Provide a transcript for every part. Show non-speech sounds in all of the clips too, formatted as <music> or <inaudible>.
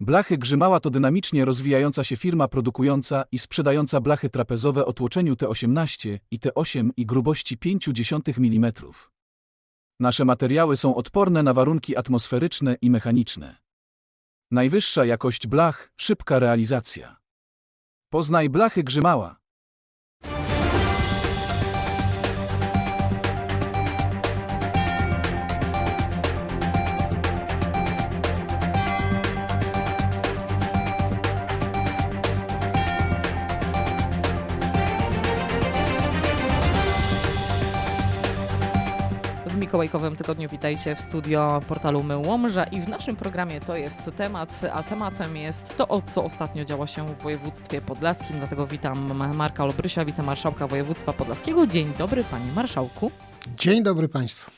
Blachy Grzymała to dynamicznie rozwijająca się firma produkująca i sprzedająca blachy trapezowe o tłoczeniu T18 i T8 i grubości 0,5 mm. Nasze materiały są odporne na warunki atmosferyczne i mechaniczne. Najwyższa jakość blach, szybka realizacja. Poznaj blachy Grzymała. Mikołajkowym Tygodniu witajcie w studio portalu My Łomża i w naszym programie to jest temat, a tematem jest to, co ostatnio działa się w województwie podlaskim, dlatego witam Marka Olbrysia, wicemarszałka województwa podlaskiego. Dzień dobry panie marszałku. Dzień dobry Państwu.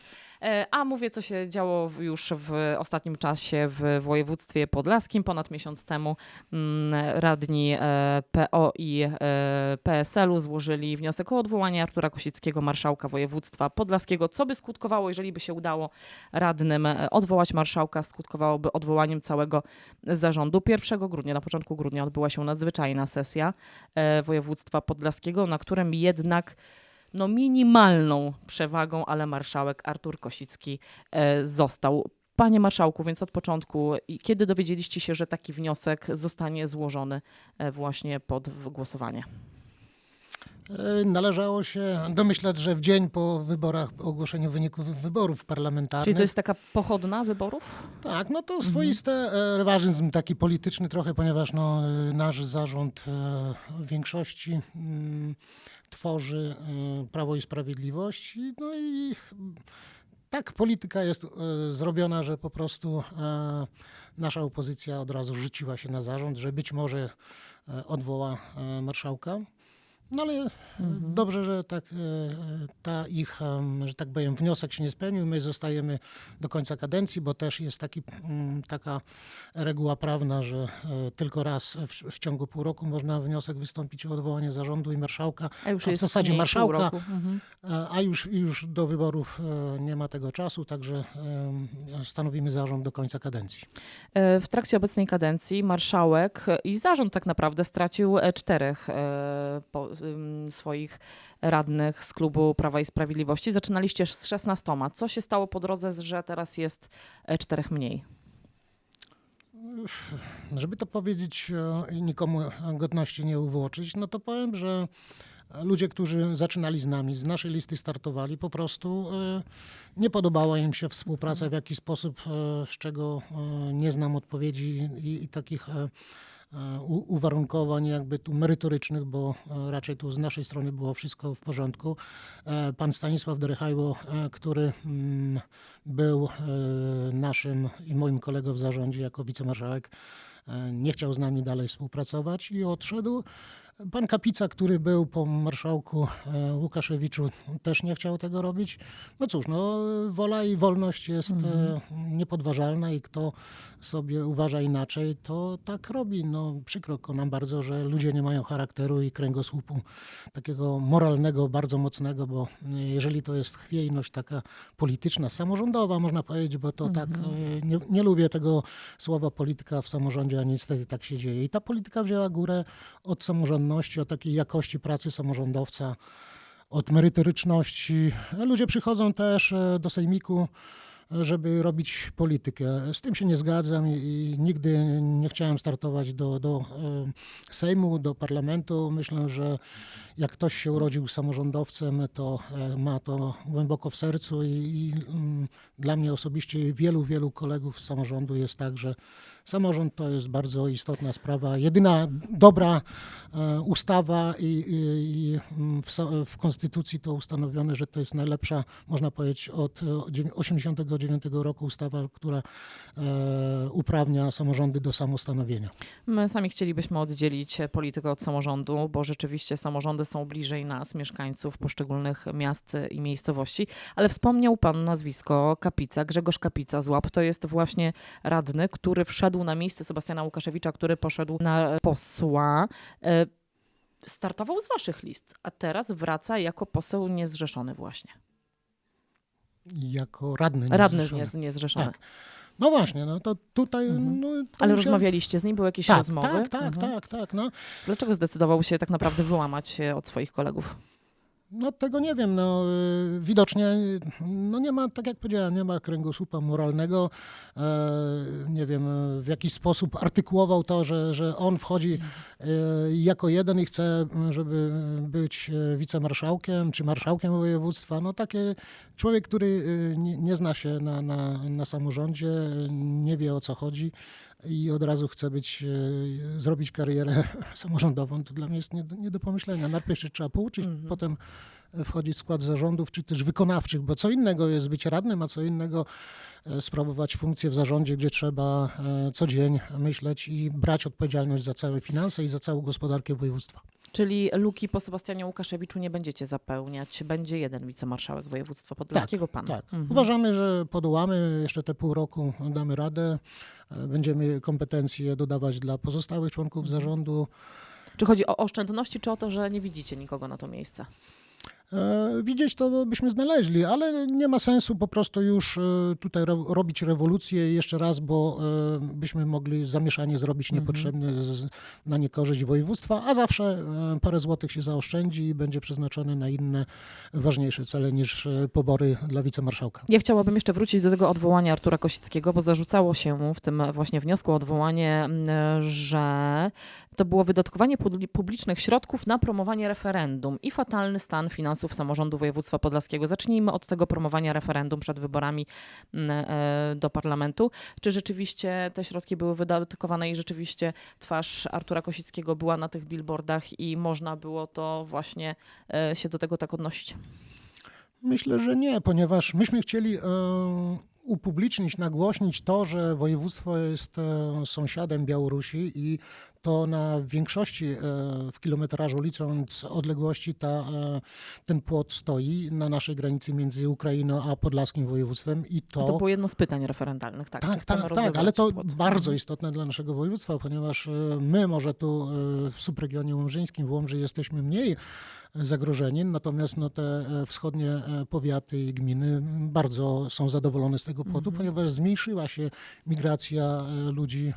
E, A mówię, co się działo już w ostatnim czasie w województwie podlaskim. Ponad miesiąc temu mm, radni e, PO i e, PSL-u złożyli wniosek o odwołanie Artura Kosickiego, marszałka województwa podlaskiego, co by skutkowało, jeżeli by się udało radnym odwołać marszałka, skutkowałoby odwołaniem całego zarządu. 1 grudnia, na początku grudnia odbyła się nadzwyczajna sesja województwa podlaskiego, na którym jednak no minimalną przewagą, ale marszałek Artur Kosicki e, został. Panie marszałku, więc od początku, kiedy dowiedzieliście się, że taki wniosek zostanie złożony e, właśnie pod głosowanie? E, Należało się domyślać, że w dzień po wyborach, po ogłoszeniu wyników wyborów parlamentarnych. Czyli to jest taka pochodna wyborów? Tak, no to swoisty e, rewanżyzm taki polityczny trochę, ponieważ no, e, nasz zarząd e, w większości mm, tworzy e, Prawo i Sprawiedliwość. No i tak polityka jest e, zrobiona, że po prostu e, nasza opozycja od razu rzuciła się na zarząd, że być może e, odwoła e, marszałka. No ale e, dobrze, że tak e, ta ich, że tak powiem, wniosek się nie spełnił. My zostajemy do końca kadencji, bo też jest taki, mm, taka reguła prawna, że e, tylko raz w, w ciągu pół roku można wniosek wystąpić o odwołanie zarządu i marszałka, A już A w zasadzie marszałka. Mhm. a już, już do wyborów nie ma tego czasu, także stanowimy zarząd do końca kadencji. W trakcie obecnej kadencji marszałek i zarząd tak naprawdę stracił czterech po, swoich radnych z klubu Prawa i Sprawiedliwości. Zaczynaliście z 16. Co się stało po drodze, że teraz jest e, czterech mniej? Żeby to powiedzieć e, i nikomu godności nie uwłoczyć, no to powiem, że ludzie, którzy zaczynali z nami, z naszej listy startowali, po prostu e, nie podobała im się współpraca w jakiś sposób, z czego nie znam odpowiedzi i, i takich uwarunkowań jakby tu merytorycznych, bo e, raczej tu z naszej strony było wszystko w porządku. E, Pan Stanisław Derechajło, e, który mm, był naszym i moim kolegą w zarządzie jako wicemarszałek, nie chciał z nami dalej współpracować i odszedł. Pan Kapica, który był po marszałku e, Łukaszewiczu, też nie chciał tego robić. No cóż, no, wola i wolność jest e, niepodważalna i kto sobie uważa inaczej, to tak robi. No, przykro nam bardzo, że ludzie nie mają charakteru i kręgosłupu takiego moralnego, bardzo mocnego, bo e, jeżeli to jest chwiejność taka polityczna, samorządowa, można powiedzieć, bo to tak, e, nie, nie lubię tego słowa polityka w samorządzie, a niestety tak się dzieje. I ta polityka wzięła górę od od takiej jakości pracy samorządowca, od merytoryczności. Ludzie przychodzą też e, do sejmiku, e, żeby robić politykę. Z tym się nie zgadzam i, nigdy nie chciałem startować do, do e, Sejmu, do parlamentu. Myślę, że jak ktoś się urodził samorządowcem, to ma to głęboko w sercu i, i mm, dla mnie osobiście wielu, wielu kolegów z samorządu jest tak, że samorząd to jest bardzo istotna sprawa. Jedyna dobra e, ustawa i, i, mm, w, w Konstytucji to ustanowione, że to jest najlepsza, można powiedzieć, od 1989 roku ustawa, która e, uprawnia samorządy do samostanowienia. My sami chcielibyśmy oddzielić e, politykę od samorządu, bo rzeczywiście samorządy są bliżej nas, mieszkańców poszczególnych miast e, i miejscowości, ale wspomniał Pan nazwisko Kapica, Grzegorz Kapica z Łap. To jest właśnie radny, który wszedł na miejsce Sebastiana Łukaszewicza, który poszedł na posła. E, Startował z Waszych list, a teraz wraca jako poseł niezrzeszony właśnie. Jako radny. Radny niezrzeszony. niez, niezrzeszony. Tak. No właśnie, no to tutaj... Mhm. No, to Ale się- rozmawialiście z nim, były jakieś tak, rozmowy? Tak, tak, Mhm. tak, tak. No. Dlaczego zdecydował się tak naprawdę wyłamać się od swoich kolegów? No tego nie wiem, no y, widocznie no nie ma, tak jak powiedziałem, nie ma kręgosłupa moralnego, e, nie wiem, w jakiś sposób artykułował to, że, że on wchodzi y, jako jeden i chce, żeby być y, wicemarszałkiem czy marszałkiem województwa, no takie człowiek, który y, nie, nie zna się na, na, na samorządzie, nie wie o co chodzi i od razu chce być, y, zrobić karierę <laughs> samorządową, to dla mnie jest nie, do- nie do pomyślenia. Najpierw się trzeba pouczyć, Mhm. potem wchodzić w skład zarządów, czy też wykonawczych, bo co innego jest być radnym, a co innego e, sprawować funkcję w zarządzie, gdzie trzeba e, co dzień myśleć i brać odpowiedzialność za całe finanse i za całą gospodarkę województwa. Czyli luki po Sebastianie Łukaszewiczu nie będziecie zapełniać. Będzie jeden wicemarszałek województwa podlaskiego pan. Tak. Mhm. Uważamy, że podołamy, jeszcze te pół roku damy radę, e, będziemy kompetencje dodawać dla pozostałych członków zarządu. Czy chodzi o oszczędności, czy o to, że nie widzicie nikogo na to miejsce? E, Widzieć to byśmy znaleźli, ale nie ma sensu po prostu już e, tutaj ro, robić rewolucję jeszcze raz, bo e, byśmy mogli zamieszanie zrobić Mhm. niepotrzebnie z, na niekorzyść województwa, a zawsze parę złotych się zaoszczędzi i będzie przeznaczone na inne ważniejsze cele niż pobory dla wicemarszałka. Ja chciałabym jeszcze wrócić do tego odwołania Artura Kosickiego, bo zarzucało się mu w tym właśnie wniosku o odwołanie, że to było wydatkowanie publi- publicznych środków na promowanie referendum i fatalny stan finansów samorządu województwa podlaskiego. Zacznijmy od tego promowania referendum przed wyborami m, e, do parlamentu. Czy rzeczywiście te środki były wydatkowane i rzeczywiście twarz Artura Kosickiego była na tych billboardach i można było to właśnie e, się do tego tak odnosić? Myślę, że nie, ponieważ myśmy chcieli e, upublicznić, nagłośnić to, że województwo jest sąsiadem Białorusi i to na większości e, w kilometrażu, licząc odległości, ta, e, ten płot stoi na naszej granicy między Ukrainą a podlaskim województwem i to... To było jedno z pytań referendalnych, tak? Tak, tak, tak, ale to płot? bardzo Mhm. istotne dla naszego województwa, ponieważ e, my może tu w subregionie łomżyńskim, w Łomży jesteśmy mniej zagrożeni, natomiast no, te e, wschodnie e, powiaty i gminy bardzo są zadowolone z tego płotu, Mhm. ponieważ zmniejszyła się migracja e, ludzi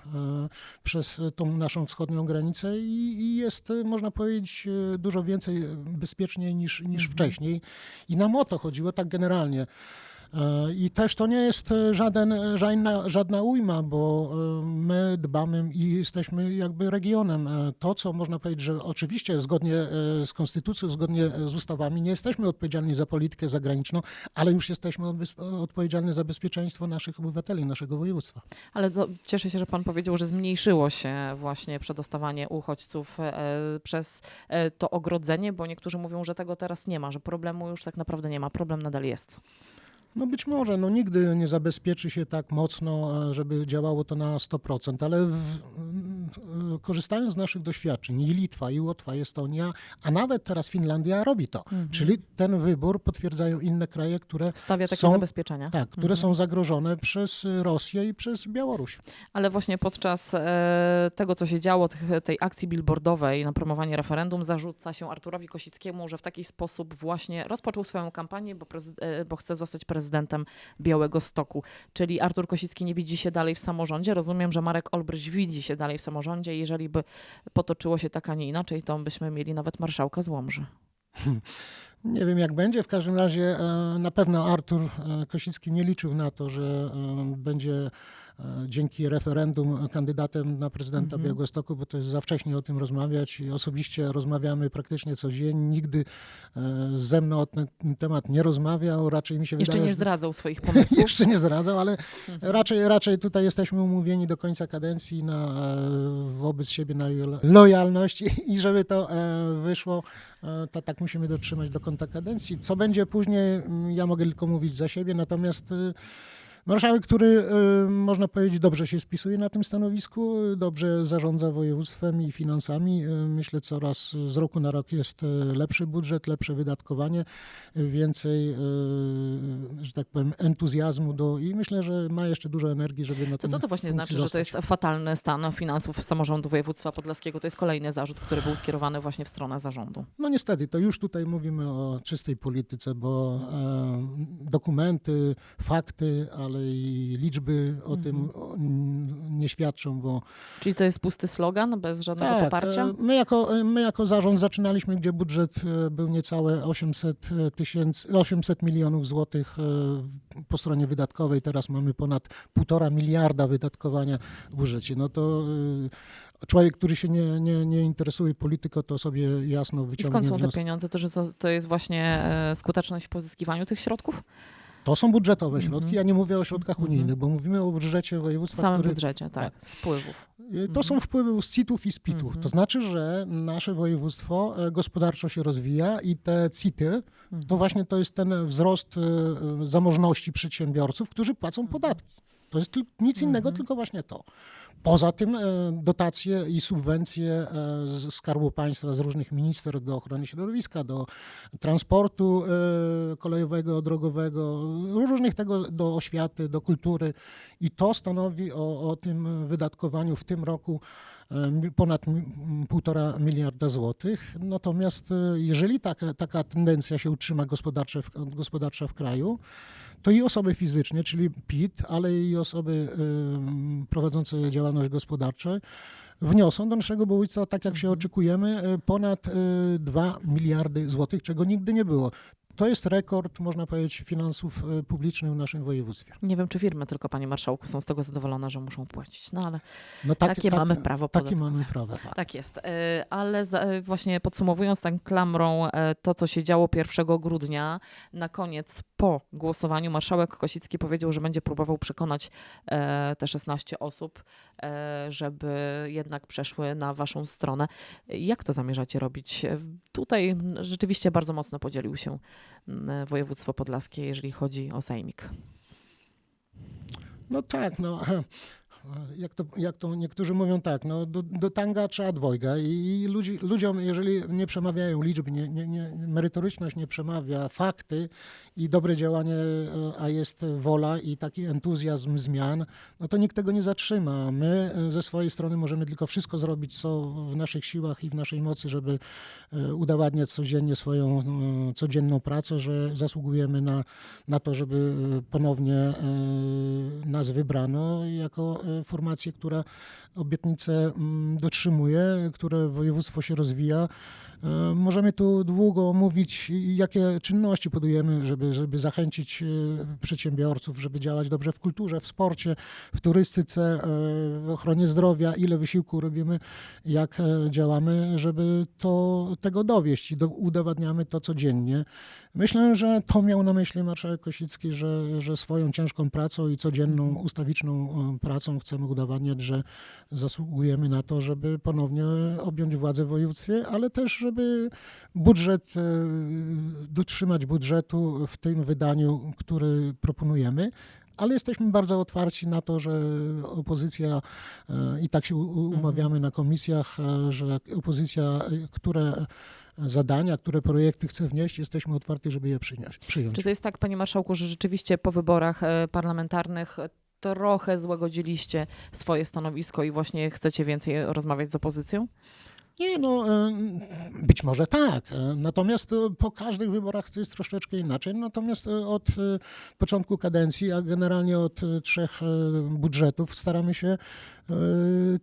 przez tą naszą wschodnią granicę i, i jest, można powiedzieć, dużo więcej bezpieczniej niż, niż Mhm. wcześniej. I nam o to chodziło tak generalnie. E, I też to nie jest e, żaden, e, żadna, żadna ujma, bo my dbamy i jesteśmy jakby regionem. To, co można powiedzieć, że oczywiście zgodnie z konstytucją, zgodnie z ustawami nie jesteśmy odpowiedzialni za politykę zagraniczną, ale już jesteśmy odpowiedzialni za bezpieczeństwo naszych obywateli, naszego województwa. Ale no, cieszę się, że pan powiedział, że zmniejszyło się właśnie przedostawanie uchodźców przez to ogrodzenie, bo niektórzy mówią, że tego teraz nie ma, że problemu już tak naprawdę nie ma. Problem nadal jest. No być może, no nigdy nie zabezpieczy się tak mocno, e, żeby działało to na 100%, ale w, korzystając z naszych doświadczeń, i Litwa, i Łotwa, i Estonia, a nawet teraz Finlandia robi to. Mhm. Czyli ten wybór potwierdzają inne kraje, które, Stawia takie Są- zabezpieczenia. tak, które są zagrożone przez Rosję i przez Białoruś. Ale właśnie podczas e, tego, co się działo, tej akcji billboardowej na promowanie referendum, zarzuca się Arturowi Kosickiemu, że w taki sposób właśnie rozpoczął swoją kampanię, bo, e, bo chce zostać prezydentem Białego Stoku. Czyli Artur Kosicki nie widzi się dalej w samorządzie. Rozumiem, że Marek Olbryś widzi się dalej w samorządzie. Jeżeli by potoczyło się tak, a nie inaczej, to byśmy mieli nawet marszałka z Łomży. <laughs> Nie wiem jak będzie, w każdym razie e, na pewno Artur e, Kosicki nie liczył na to, że e, będzie dzięki referendum kandydatem na prezydenta Mhm. Białegostoku, bo to jest za wcześnie o tym rozmawiać. I Osobiście rozmawiamy praktycznie co dzień. Nigdy e, ze mną o ten temat nie rozmawiał. Raczej mi się Jeszcze wydaje, nie zdradzał swoich <laughs> pomysłów. jeszcze nie zdradzał, ale Mhm. raczej, raczej tutaj jesteśmy umówieni do końca kadencji na, e, wobec siebie na lo- lojalność <laughs> i żeby to e, wyszło, e, to tak musimy dotrzymać do końca kadencji. Co będzie później, mm, ja mogę tylko mówić za siebie, natomiast e, marszałek, który e, można powiedzieć dobrze się spisuje na tym stanowisku, dobrze zarządza województwem i finansami. E, Myślę coraz z roku na rok jest lepszy budżet, lepsze wydatkowanie, więcej, że tak powiem, entuzjazmu do i myślę, że ma jeszcze dużo energii, żeby na To co to właśnie znaczy, że to zostać. jest fatalny stan finansów samorządu województwa podlaskiego? To jest kolejny zarzut, który był skierowany właśnie w stronę zarządu. No niestety, to już tutaj mówimy o czystej polityce, bo e, dokumenty, fakty, ale ale i liczby o tym Mhm. n- nie świadczą, bo Czyli to jest pusty slogan, bez żadnego poparcia? e, My jako, e, my jako zarząd zaczynaliśmy, gdzie budżet e, był niecałe 800 tysięcy, 800 milionów złotych po stronie wydatkowej. Teraz mamy ponad półtora miliarda wydatkowania w budżecie. No to człowiek, który się nie, nie, nie interesuje polityką, to sobie jasno I wyciągnie skąd są te pieniądze? To, że to, to jest właśnie skuteczność w pozyskiwaniu tych środków? To są budżetowe Mhm. środki. Ja nie mówię o środkach Mhm. unijnych, bo mówimy o budżecie województwa, samym który budżecie, tak, z wpływów. Y, To są wpływy z CIT-ów i z PIT-ów. Mhm. To znaczy, że nasze województwo e, gospodarczo się rozwija i te CIT-y, Mhm. to właśnie to jest ten wzrost e, e, zamożności przedsiębiorców, którzy płacą podatki. To jest nic innego, Mhm. tylko właśnie to. Poza tym e, dotacje i subwencje e, z Skarbu Państwa, z różnych ministerstw do ochrony środowiska, do transportu e, kolejowego, drogowego, różnych tego, do oświaty, do kultury. I to stanowi o, o tym wydatkowaniu w tym roku ponad mi- m, półtora miliarda złotych. Natomiast jeżeli taka, taka tendencja się utrzyma gospodarcza w, gospodarcza w kraju, to i osoby fizyczne, czyli PIT, ale i osoby prowadzące działalność gospodarczą wniosą do naszego województwa, tak jak się oczekujemy, e, ponad e, 2 miliardy złotych, czego nigdy nie było. To jest rekord, można powiedzieć, finansów e, publicznych w naszym województwie. Nie wiem, czy firmy tylko, panie marszałku, są z tego zadowolone, że muszą płacić. No ale No tak- takie tak- mamy prawo Takie podatkowe. mamy prawo. Tak. Tak jest. E, Ale e, właśnie podsumowując tak klamrą to, co się działo 1 grudnia, na koniec po głosowaniu marszałek Kosicki powiedział, że będzie próbował przekonać te 16 osób, żeby jednak przeszły na waszą stronę. Jak to zamierzacie robić? Tutaj rzeczywiście bardzo mocno podzielił się województwo podlaskie, jeżeli chodzi o sejmik. No tak, no. Jak to, jak to niektórzy mówią tak, no do, do tanga trzeba dwojga i, ludzi, ludziom, jeżeli nie przemawiają liczby, nie, nie, nie, merytoryczność nie przemawia, fakty i dobre działanie, e, a jest wola i taki entuzjazm zmian, no to nikt tego nie zatrzyma. My e, ze swojej strony możemy tylko wszystko zrobić, co w naszych siłach i w naszej mocy, żeby e, udowadniać codziennie swoją codzienną pracę, że zasługujemy na, na to, żeby ponownie nas wybrano jako formację, która obietnice mm, dotrzymuje, które województwo się rozwija. E, Możemy tu długo mówić, jakie czynności podejmujemy, żeby, żeby zachęcić e, przedsiębiorców, żeby działać dobrze w kulturze, w sporcie, w turystyce, e, w ochronie zdrowia, ile wysiłku robimy, jak działamy, żeby to, tego dowieść i do, udowadniamy to codziennie. Myślę, że to miał na myśli marszałek Kosicki, że, że swoją ciężką pracą i codzienną, ustawiczną e, pracą chcemy udowadniać, że zasługujemy na to, żeby ponownie objąć władzę w województwie, ale też, żeby budżet, e, dotrzymać budżetu w tym wydaniu, który proponujemy. Ale jesteśmy bardzo otwarci na to, że opozycja, e, i tak się u- umawiamy na komisjach, e, że opozycja, e, które zadania, które projekty chce wnieść, jesteśmy otwarci, żeby je przyjąć. Czy to jest tak, panie marszałku, że rzeczywiście po wyborach parlamentarnych trochę złagodziliście swoje stanowisko i właśnie chcecie więcej rozmawiać z opozycją? Nie, no być może tak. e, Natomiast e, po każdych wyborach to jest troszeczkę inaczej. Natomiast e, od początku kadencji, a generalnie od trzech budżetów staramy się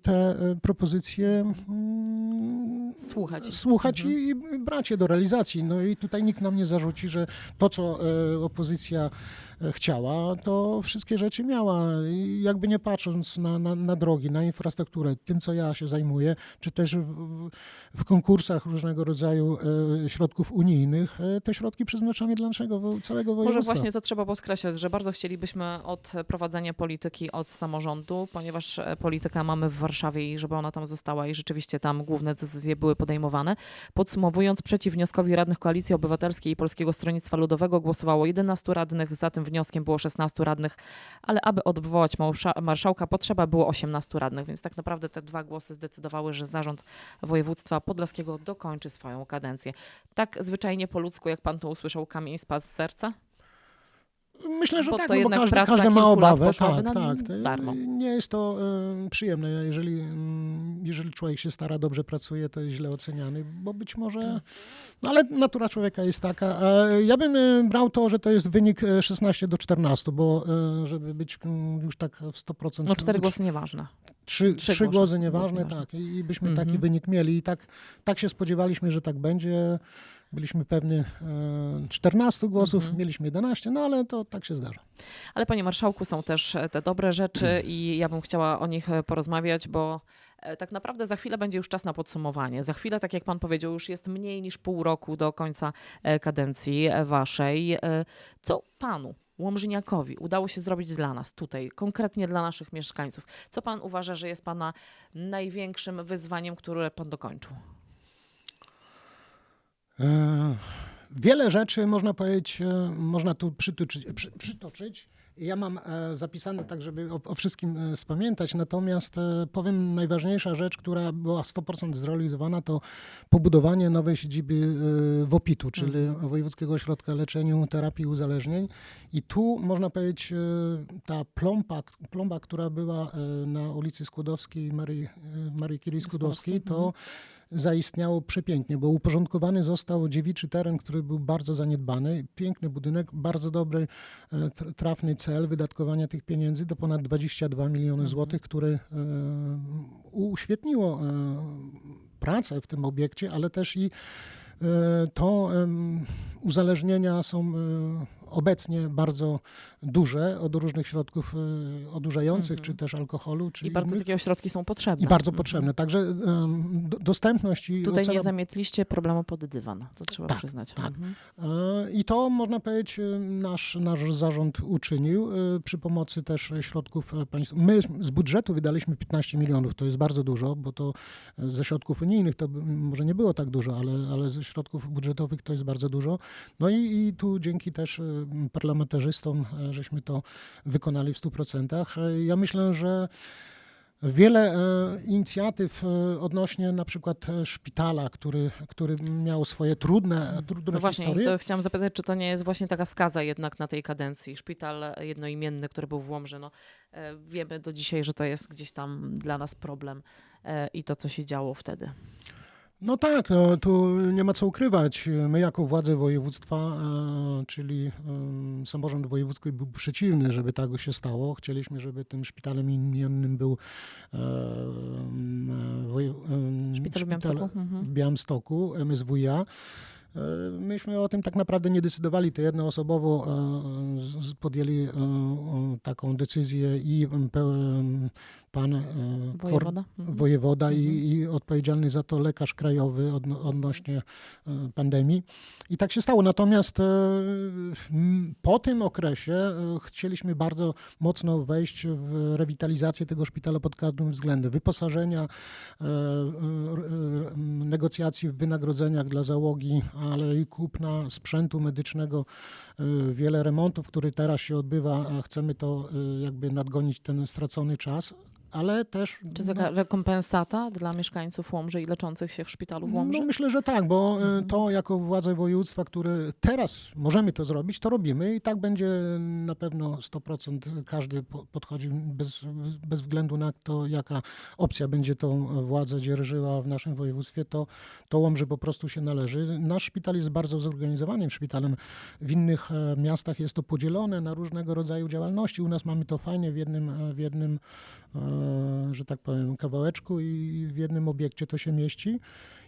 te propozycje mm, Słuchać. słuchać Mhm. i, brać je do realizacji. No i tutaj nikt nam nie zarzuci, że to, co opozycja chciała, to wszystkie rzeczy miała. I jakby nie patrząc na, na, na drogi, na infrastrukturę, tym, co ja się zajmuję, czy też w, w- konkursach różnego rodzaju e, środków unijnych, e, te środki przeznaczamy dla naszego całego Może województwa. właśnie to trzeba podkreślać, że bardzo chcielibyśmy od prowadzenia polityki od samorządu, ponieważ e, polityka mamy w Warszawie i żeby ona tam została i rzeczywiście tam główne decyzje były podejmowane. Podsumowując, przeciw wnioskowi radnych Koalicji Obywatelskiej i Polskiego Stronnictwa Ludowego głosowało 11 radnych, za tym wnioskiem było 16 radnych, ale aby odwołać marszałka potrzeba było 18 radnych, więc tak naprawdę te dwa głosy zdecydowały, że zarząd województwa podlaskiego dokończy swoją kadencję. Tak zwyczajnie po ludzku, jak pan to usłyszał, kamień spadł z serca? Myślę, że Bo tak, to no bo każdy, każdy ma obawę. Tak, tak. Darmo. Nie jest to e, przyjemne, jeżeli, mm, jeżeli człowiek się stara, dobrze pracuje, to jest źle oceniany, bo być może, no ale natura człowieka jest taka. E, Ja bym e, brał to, że to jest wynik e, 16 do 14, bo e, żeby być mm, już tak w 100%. No cztery głosy nieważne. Trzy, Trzy trzy głosy, głosy, głosy nieważne, nieważne. tak. I byśmy Mhm. taki wynik mieli. I tak, tak się spodziewaliśmy, że tak będzie. Byliśmy pewni e, 14 głosów, Mhm. mieliśmy 11, no ale to tak się zdarza. Ale panie marszałku, są też e, te dobre rzeczy i ja bym chciała o nich e, porozmawiać, bo e, tak naprawdę za chwilę będzie już czas na podsumowanie. Za chwilę, tak jak pan powiedział, już jest mniej niż pół roku do końca e, kadencji e, waszej. E, Co panu, Łomżyniakowi, udało się zrobić dla nas tutaj, konkretnie dla naszych mieszkańców? Co pan uważa, że jest pana największym wyzwaniem, które pan dokończył? E, Wiele rzeczy można powiedzieć, e, można tu przytoczyć. Przy, przytoczyć. Ja mam e, zapisane tak, żeby o, o wszystkim spamiętać, natomiast powiem najważniejsza rzecz, która była 100% zrealizowana, to pobudowanie nowej siedziby WOPIT-u, czyli Wojewódzkiego Ośrodka Leczenia Terapii Uzależnień. I tu można powiedzieć, ta plomba, plomba która była na ulicy Skłodowskiej, Marii, Marii Curie Skłodowskiej, to zaistniało przepięknie, bo uporządkowany został dziewiczy teren, który był bardzo zaniedbany. Piękny budynek, bardzo dobry, e, tr- trafny cel wydatkowania tych pieniędzy do ponad 22 miliony złotych, które e, uświetniło e, pracę w tym obiekcie, ale też i to uzależnienia są obecnie bardzo duże od różnych środków e, odurzających, Mhm. czy też alkoholu, czy I bardzo innych. takie ośrodki są potrzebne. I bardzo Mhm. potrzebne. Także em, do, dostępność i Tutaj ocena nie zamietliście problemu pod dywan, to trzeba Tak, przyznać. tak. Mhm. E, I to można powiedzieć, e, nasz, nasz zarząd uczynił przy pomocy też środków e, państw. My z budżetu wydaliśmy 15 milionów, to jest bardzo dużo, bo to e, ze środków unijnych to może nie było tak dużo, ale, ale ze środków budżetowych to jest bardzo dużo. No i, i tu dzięki też parlamentarzystom, e, żeśmy to wykonali w 100%. E, Ja myślę, że Wiele e, inicjatyw odnośnie na przykład szpitala, który, który miał swoje trudne, trudne No właśnie, historie. to chciałam zapytać, czy to nie jest właśnie taka skaza jednak na tej kadencji. Szpital jednoimienny, który był w Łomży, no, wiemy do dzisiaj, że to jest gdzieś tam dla nas problem i to, co się działo wtedy. No tak, no, tu nie ma co ukrywać. My jako władze województwa, e, czyli e, samorząd wojewódzki był przeciwny, żeby tak się stało. Chcieliśmy, żeby tym szpitalem imiennym był e, woje- Szpital w Białymstoku? Mhm. w Białymstoku, MSWiA. E, Myśmy o tym tak naprawdę nie decydowali. To jednoosobowo e, podjęli e, taką decyzję i pan Wojewoda? Mhm. wojewoda i, Mhm. i odpowiedzialny za to lekarz krajowy odno, odnośnie pandemii. I tak się stało. Natomiast po tym okresie chcieliśmy bardzo mocno wejść w rewitalizację tego szpitala pod każdym względem. Wyposażenia, negocjacji w wynagrodzeniach dla załogi, ale i kupna sprzętu medycznego, e, wiele remontów, który teraz się odbywa. Chcemy to e, jakby nadgonić ten stracony czas. Ale też. Czy no, taka rekompensata dla mieszkańców Łomży i leczących się w szpitalu w Łomży? No myślę, że tak, bo e, Mhm. to jako władze województwa, które teraz możemy to zrobić, to robimy i tak będzie na pewno 100% każdy po- podchodzi bez, bez względu na to, jaka opcja będzie tą władzę dzierżyła w naszym województwie, to, to Łomży po prostu się należy. Nasz szpital jest bardzo zorganizowanym szpitalem. W innych e, miastach jest to podzielone na różnego rodzaju działalności. U nas mamy to fajnie w jednym, e, w jednym e, że tak powiem, kawałeczku i w jednym obiekcie to się mieści.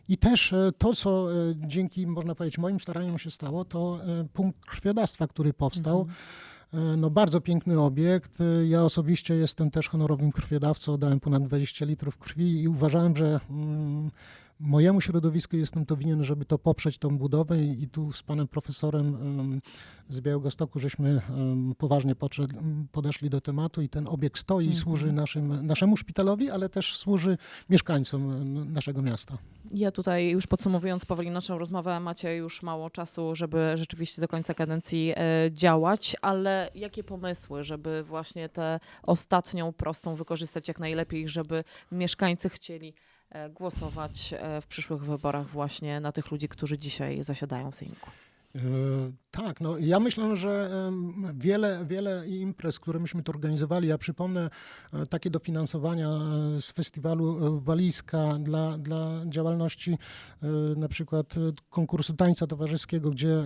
I też e, to, co e, dzięki, można powiedzieć, moim staraniom się stało, to e, punkt krwiodawstwa, który powstał. Mhm. E, No bardzo piękny obiekt. E, Ja osobiście jestem też honorowym krwiodawcą, dałem ponad 20 litrów krwi i uważałem, że mm, mojemu środowisku jestem to winien, żeby to poprzeć tą budowę i tu z panem profesorem em, z Białegostoku żeśmy poważnie podeszli do tematu i ten obiekt stoi i Mhm. służy naszym, naszemu szpitalowi, ale też służy mieszkańcom naszego miasta. Ja tutaj już podsumowując powoli naszą rozmowę, macie już mało czasu, żeby rzeczywiście do końca kadencji e, działać, ale jakie pomysły, żeby właśnie tę ostatnią prostą wykorzystać jak najlepiej, żeby mieszkańcy chcieli głosować e, w przyszłych wyborach właśnie na tych ludzi, którzy dzisiaj zasiadają w sejmiku? E, Tak, no ja myślę, że wiele, wiele imprez, które myśmy tu organizowali, ja przypomnę e, takie dofinansowania z festiwalu e, Walizka dla, dla działalności na przykład konkursu tańca towarzyskiego, gdzie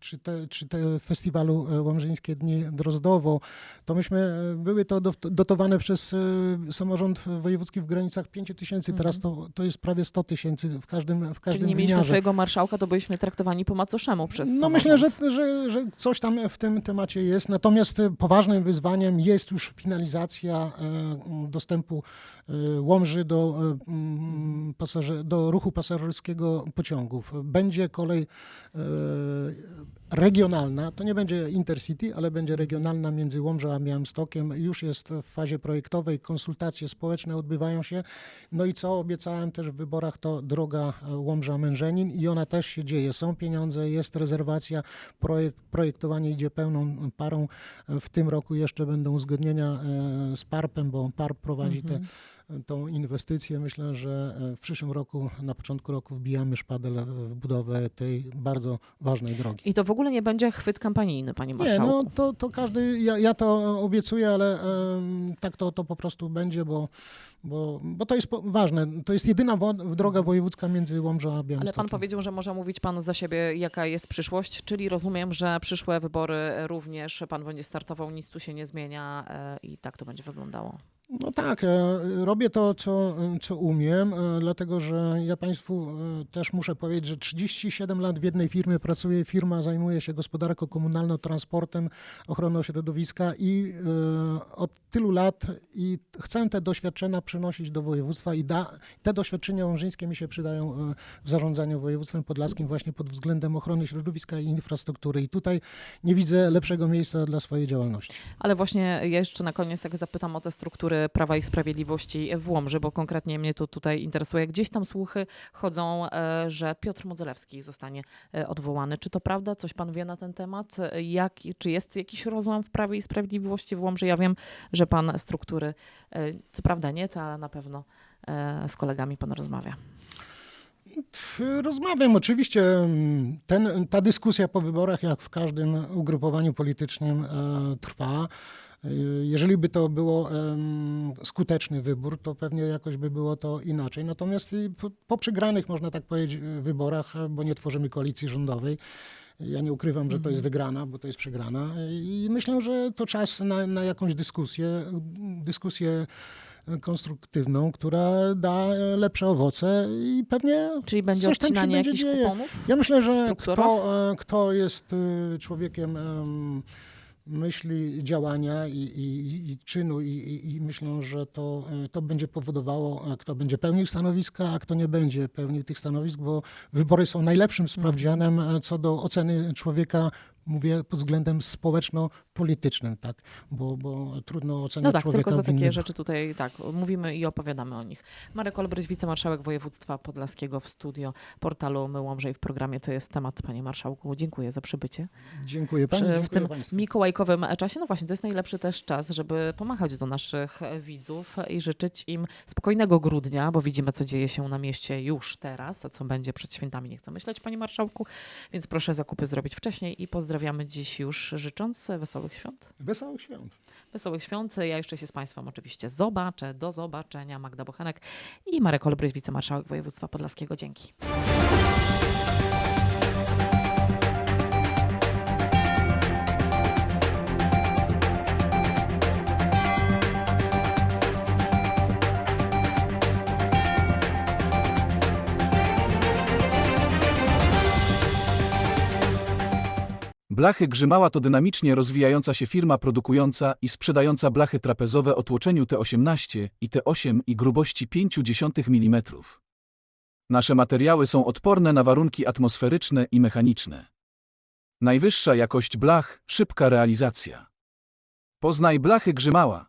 czy te, czy te festiwalu Łomżyńskie Dni Drozdowo, to myśmy, były to dot- dotowane przez samorząd wojewódzki w granicach 5 tysięcy, teraz to, to jest prawie 100 tysięcy w każdym, w Czyli każdym nie mieliśmy swojego marszałka, to byliśmy traktowani po macoszemu przez No samorząd. myślę, że, że, że coś tam w tym temacie jest. Natomiast e, poważnym wyzwaniem jest już finalizacja e, dostępu e, Łomży do, mm, do ruchu pasażerskiego pociągów. Będzie kolej regionalna, to nie będzie Intercity, ale będzie regionalna między Łomżą a Białymstokiem. Już jest w fazie projektowej, konsultacje społeczne odbywają się. No i co obiecałem też w wyborach, to droga e, Łomża-Mężenin i ona też się dzieje. Są pieniądze, jest rezerwacja, projekt, projektowanie idzie pełną parą. E, W tym roku jeszcze będą uzgodnienia e, z PARP-em, bo PARP prowadzi Mhm. tę tą inwestycję. Myślę, że e, w przyszłym roku, na początku roku wbijamy szpadel w budowę tej bardzo ważnej drogi. I to w ogóle nie będzie chwyt kampanijny, panie Nie, marszałku. no to, to każdy, ja, ja to obiecuję, ale em, tak to, to po prostu będzie, bo, bo, bo to jest ważne. To jest jedyna wo, droga wojewódzka między Łomżą a Ale Białymstokiem. pan powiedział, że może mówić pan za siebie, jaka jest przyszłość, czyli rozumiem, że przyszłe wybory również pan będzie startował, nic tu się nie zmienia e, i tak to będzie wyglądało. No tak, e, robię to, co, co umiem, e, dlatego że ja Państwu e, też muszę powiedzieć, że 37 lat w jednej firmie pracuję. Firma zajmuje się gospodarką komunalną, transportem, ochroną środowiska i od tylu lat i chcę te doświadczenia przynosić do województwa i da, te doświadczenia łążyńskie mi się przydają w zarządzaniu województwem podlaskim właśnie pod względem ochrony środowiska i infrastruktury. I tutaj nie widzę lepszego miejsca dla swojej działalności. Ale właśnie ja jeszcze na koniec, jak zapytam o te struktury Prawa i Sprawiedliwości w Łomży, bo konkretnie mnie to tutaj interesuje. Gdzieś tam słuchy chodzą, e, że Piotr Modzelewski zostanie e, odwołany. Czy to prawda? Coś pan wie na ten temat? Jak, czy jest jakiś rozłam w Prawie i Sprawiedliwości w Łomży? Ja wiem, że pan struktury, e, co prawda nie te, ale na pewno z kolegami pan rozmawia. Rozmawiam oczywiście. mm, Ten, ta dyskusja po wyborach, jak w każdym ugrupowaniu politycznym, trwa. E, Jeżeli by to było skuteczny wybór, to pewnie jakoś by było to inaczej. Natomiast po, przegranych, można tak powiedzieć, wyborach, bo nie tworzymy koalicji rządowej, ja nie ukrywam, że to jest wygrana, bo to jest przegrana. I myślę, że to czas na, na jakąś dyskusję, dyskusję konstruktywną, która da lepsze owoce i pewnie Czyli będzie Coś tam się będzie dzieje. ja myślę, że kto, e, kto jest e, człowiekiem em, myśli, działania i, i, i czynu i, i, i myślę, że to, e, to będzie powodowało, e, kto będzie pełnił stanowiska, a kto nie będzie pełnił tych stanowisk, bo wybory są najlepszym sprawdzianem e, co do oceny człowieka, mówię pod względem społeczno-politycznym, tak, bo, bo trudno oceniać No tak, tylko za takie rzeczy tutaj tak mówimy i opowiadamy o nich. Marek Olbryś, wicemarszałek województwa podlaskiego w studio portalu My Łomżej w programie To jest temat, panie marszałku. Dziękuję za przybycie. Dziękuję pani, Przy, dziękuję w tym państwu. mikołajkowym czasie, no właśnie, to jest najlepszy też czas, żeby pomachać do naszych widzów i życzyć im spokojnego grudnia, bo widzimy, co dzieje się na mieście już teraz, a co będzie przed świętami, nie chcę myśleć, panie marszałku, więc proszę zakupy zrobić wcześniej i pozdrawiamy dziś już, życząc wesołych świąt. Wesołych świąt. Wesołych świąt. Ja jeszcze się z Państwem oczywiście zobaczę. Do zobaczenia. Magda Bochenek i Marek Olbryś, wicemarszałek województwa podlaskiego. Dzięki. Blachy Grzymała to dynamicznie rozwijająca się firma produkująca i sprzedająca blachy trapezowe o tłoczeniu T18 i T8 i grubości 0,5 mm. Nasze materiały są odporne na warunki atmosferyczne i mechaniczne. Najwyższa jakość blach, szybka realizacja. Poznaj blachy Grzymała.